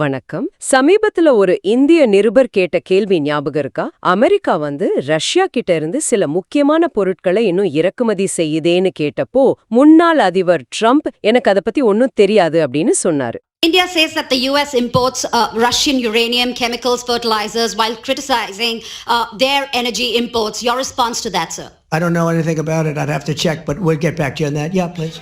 வணக்கம் சமீபத்துல ஒரு இந்திய நிருபர் கேட்ட கேள்வி ஞாபகம் இருக்கா அமெரிக்கா வந்து ரஷ்யா கிட்ட இருந்து சில முக்கியமான பொருட்களை இன்னும் இறக்குமதி செய்யுதேன்னு கேட்டப்போ முன்னாள் அதிபர் ட்ரம்ப் எனக்கு அத பத்தி ஒன்னும் தெரியாது அப்படின்னு சொன்னாரு India says that the US imports uh, Russian uranium, chemicals, fertilizers, while criticizing uh, their energy imports. Your response to that, sir? I don't know anything about it. I'd have to check, but we'll get back to you on that. Yeah, please.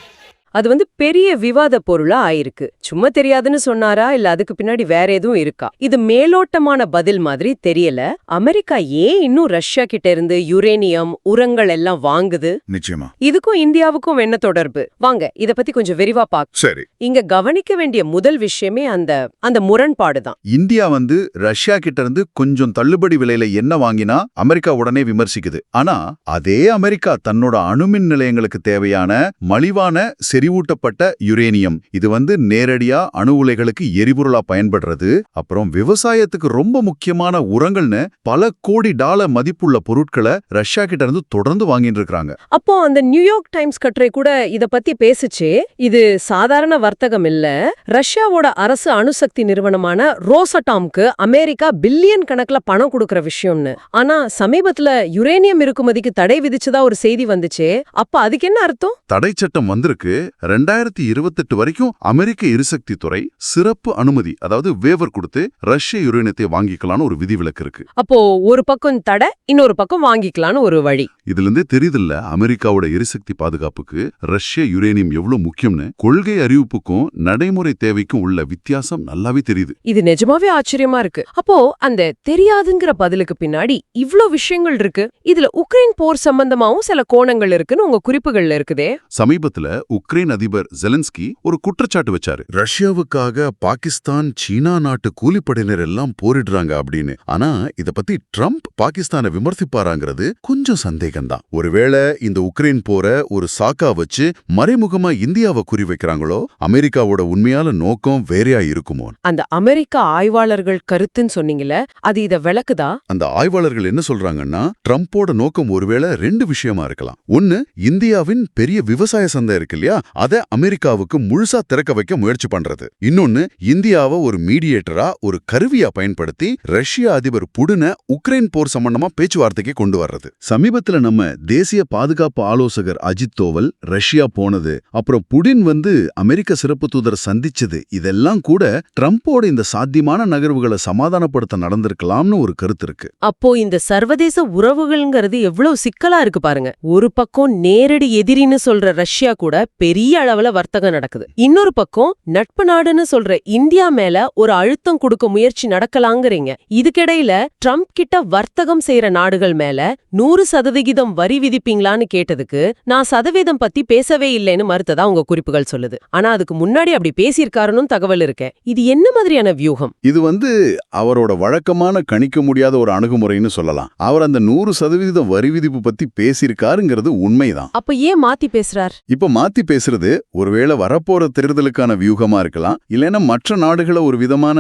அது வந்து பெரிய விவாத பொருளா ஆயிருக்கு. சும்மா தெரியாதுன்னு சொன்னாரா? இல்ல அதுக்கு பின்னாடி வேற எதுவும் இருக்கா? இது மேலோட்டமான பதில் மாதிரி தெரியல. அமெரிக்கா ஏன் இன்னும் ரஷ்யா கிட்ட இருந்து யுரேனியம் உரங்கள் எல்லாம் வாங்குது? நிச்சயமா. இதுக்கும் இந்தியாவுக்கும் என்ன தொடர்பு? வாங்க இத பத்தி கொஞ்சம் விரிவா பாக்க சரி. இங்க கவனிக்க வேண்டிய முதல் விஷயமே அந்த அந்த முரண்பாடு தான். இந்தியா வந்து ரஷ்யா கிட்ட இருந்து கொஞ்சம் தள்ளுபடி விலையில என்ன வாங்கினா அமெரிக்கா உடனே விமர்சிக்குது. ஆனா அதே அமெரிக்கா தன்னோட அணுமின் நிலையங்களுக்கு தேவையான மலிவான செறிவூட்டப்பட்ட யுரேனியம். இது வந்து நேரடியா அணு உலைகளுக்கு எரிபொருளா பயன்படுறது. அப்புறம் விவசாயத்துக்கு ரொம்ப முக்கியமான உரங்கள்னு பல கோடி டாலர் மதிப்புள்ள பொருட்களை ரஷ்யா கிட்ட இருந்து தொடர்ந்து வாங்கிட்டு இருக்காங்க. அப்போ அந்த நியூயார்க் டைம்ஸ் கட்டுரை கூட இத பத்தி பேசுச்சே. இது சாதாரண வர்த்தகம் இல்ல. ரஷ்யாவோட அரசு அணுசக்தி நிறுவனமான ரோசட்டாம்க்கு அமெரிக்கா பில்லியன் கணக்குல பணம் கொடுக்கற விஷயம்னு. ஆனா சமீபத்துல யுரேனியம் இறக்குமதிக்கு தடை விதிச்சதா ஒரு செய்தி வந்துச்சே. அப்ப அதுக்கு என்ன அர்த்தம்? தடை சட்டம் வந்திருக்கு. ரெண்டாயிரத்தி இருபத்தெட்டு வரைக்கும் அமெரிக்க எரிசக்தி துறை சிறப்பு அனுமதி அதாவது வேவர் கொடுத்து ரஷ்ய யுரேனியத்தை வாங்கிக்கலாம்னு ஒரு விதிவிலக்கு இருக்கு. அப்போ ஒரு பக்கம் தடை இன்னொரு பக்கம் வாங்கிக்கலாம்னு ஒரு வழி. இதுல இருந்தே தெரியுதுல்ல அமெரிக்காவோட எரிசக்தி பாதுகாப்புக்கு ரஷ்ய யுரேனியம் எவ்வளவு முக்கியம்னு. கொள்கை அறிவிப்புக்கும் நடைமுறை தேவைக்கும் உள்ள வித்தியாசம் நல்லாவே தெரியுது. இது நிஜமாவே ஆச்சரியமா இருக்கு. அப்போ அந்த தெரியாதுங்கிற பதிலுக்கு பின்னாடி இவ்ளோ விஷயங்கள் இருக்கு. இதுல உக்ரைன் போர் சம்பந்தமாவும் சில கோணங்கள் இருக்குன்னு உங்க குறிப்புகள்ல இருக்குதே. சமீபத்துல உக்ரைன் அதிபர் ஜெலன்ஸ்கி ஒரு குற்றச்சாட்டு வச்சாரு. ரஷ்யாவுக்காக பாகிஸ்தான் சீனா நாட்டு கூலிப்படையினர் எல்லாம் போரிடுறாங்க அப்படின்னு. ஆனா இத பத்தி ட்ரம்ப் பாகிஸ்தானை விமர்சிப்பாராங்கிறது கொஞ்சம் சந்தேகம்தான். ஒருவேளை இந்த உக்ரைன் போர ஒரு சாக்கா வச்சு மறைமுகமா இந்தியாவை குறி வைக்கிறாங்களோ? அமெரிக்காவோட உண்மையான நோக்கம் வேறையா இருக்குமோ? அந்த அமெரிக்க ஆய்வாளர்கள் கருத்துன்னு சொன்னீங்கல்ல அது இத விளக்குதா? அந்த ஆய்வாளர்கள் என்ன சொல்றாங்கன்னா ட்ரம்போட நோக்கம் ஒருவேளை ரெண்டு விஷயமா இருக்கலாம். ஒன்னு இந்தியாவின் பெரிய விவசாய சந்தை இருக்கு இல்லையா? அதை அமெரிக்காவுக்கு முழுசா திறக்க வைக்க முயற்சி பண்றது. இன்னொன்னு இந்தியாவை ஒரு மீடியேட்டரா ஒரு கருவியா பயன்படுத்தி ரஷ்ய அதிபர் புடின உக்ரைன் போர் சம்பந்தமா பேச்சுவார்த்தைக்கு கொண்டு வர்றது. சமீபத்துல நம்ம தேசிய பாதுகாப்பு ஆலோசகர் அஜித் தோவல் ரஷ்யா போனது அப்புறம் புடின் வந்து அமெரிக்க சிறப்பு தூதர் சந்திச்சது இதெல்லாம் கூட ட்ரம்போட இந்த சாத்தியமான நகர்வுகளை சமாதானப்படுத்த நடந்திருக்கலாம்னு ஒரு கருத்து இருக்கு. அப்போ இந்த சர்வதேச உறவுகள்ங்கிறது எவ்வளவு சிக்கலா இருக்கு பாருங்க. ஒரு பக்கம் நேரடி எதிரின்னு சொல்ற ரஷ்யா கூட பெரிய அளவுல வர்த்தகம் நடக்குது. இன்னொரு பக்கம் நட்பு நாடுன்னு சொல்ற இந்தியா மேல ஒரு அழுத்தம் கொடுக்க முயற்சி நடக்கலாங்கிறீங்க. இதுக்கிடையில ட்ரம்ப் கிட்ட வர்த்தகம் செய்யற நாடுகள் மேல நூறு சதவிகிதம் வரி விதிப்பீங்களான்னு கேட்டதுக்கு நான் சதவீதம் பத்தி பேசவே இல்லைன்னு மறுத்ததா உங்க குறிப்புகள் சொல்லுது. ஆனா அதுக்கு முன்னாடி அப்படி பேசியிருக்காருன்னு தகவல் இருக்கேன் இது என்ன மாதிரியான வியூகம்? இது வந்து அவரோட வழக்கமான கணிக்க முடியாத ஒரு அணுகுமுறைன்னு சொல்லலாம். அவர் அந்த நூறு சதவீதம் வரி விதிப்பு பத்தி பேசியிருக்காருங்கிறது உண்மைதான். அப்ப ஏன் மாத்தி பேசுறார்? இப்ப மாத்தி பேசுறது ஒருவேளை வரப்போற தேர்தலுக்கான வியூகமா இருக்கலாம் இல்லைன்னா மற்ற நாடுகளை ஒரு விதமான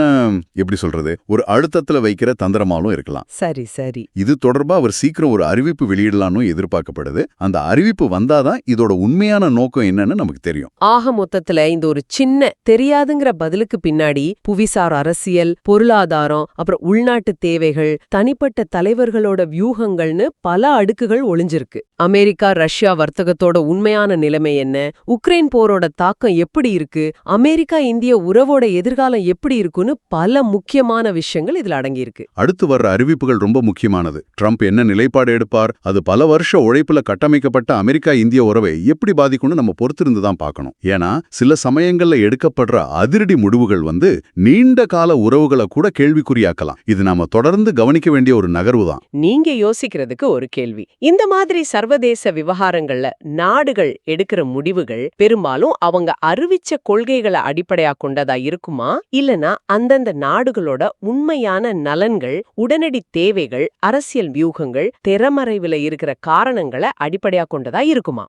எப்படி சொல்றது ஒரு அழுத்தத்துல வைக்கிற தந்திரமாலும் இருக்கலாம். சரி சரி. இது தொடர்பா அவர் சீக்கிரம் ஒரு அறிவிப்பு வெளியிடலாம்னு எதிர்பார்க்கப்படுது. அந்த அறிவிப்பு வந்தாதான் இதோட உண்மையான நோக்கம் என்னன்னு நமக்கு தெரியும். ஆக மொத்தத்துல இந்த ஒரு சின்ன தெரியாதுங்கிற பதிலுக்கு பின்னாடி புவிசார் அரசியல் பொருளாதாரம் அப்புறம் உள்நாட்டு தேவைகள் தனிப்பட்ட தலைவர்களோட வியூகங்கள்னு பல அடுக்குகள் ஒளிஞ்சிருக்கு. அமெரிக்கா ரஷ்யா வர்த்தகத்தோட உண்மையான நிலைமை என்ன? உக்ரைன் போரோட தாக்கம் எப்படி இருக்கு? அமெரிக்கா இந்திய உறவோட எதிர்காலம் எப்படி இருக்குன்னு பல முக்கியமான விஷயங்கள் இதுல அடங்கியிருக்கு. அடுத்து வர்ற அறிவிப்புகள் ரொம்ப முக்கியமானது. ட்ரம்ப் என்ன நிலைப்பாடு எடுப்பார்? அது பல வருஷ உழைப்புல கட்டமைக்கப்பட்ட அமெரிக்கா இந்திய உறவை எப்படி பாதிக்கும்னு நம்ம பொறுத்திருந்து தான் பார்க்கணும். ஏன்னா சில சமயங்கள்ல எடுக்கப்படுற அதிரடி முடிவுகள் வந்து நீண்ட கால உறவுகளை கூட கேள்விக்குறியாக்கலாம். இது நாம தொடர்ந்து கவனிக்க வேண்டிய ஒரு நகர்வு தான். நீங்க யோசிக்கிறதுக்கு ஒரு கேள்வி. இந்த மாதிரி சர்வதேச விவகாரங்கள்ல நாடுகள் எடுக்கிற முடிவுகள் பெரும்பாலும் அவங்க அறிவிச்ச கொள்கைகளை அடிப்படையா கொண்டதா இருக்குமா? இல்லனா அந்தந்த நாடுகளோட உண்மையான நலன்கள் உடனடி தேவைகள் அரசியல் வியூகங்கள் திறமறைவுல இருக்கிற காரணங்களை அடிப்படையா கொண்டதா இருக்குமா?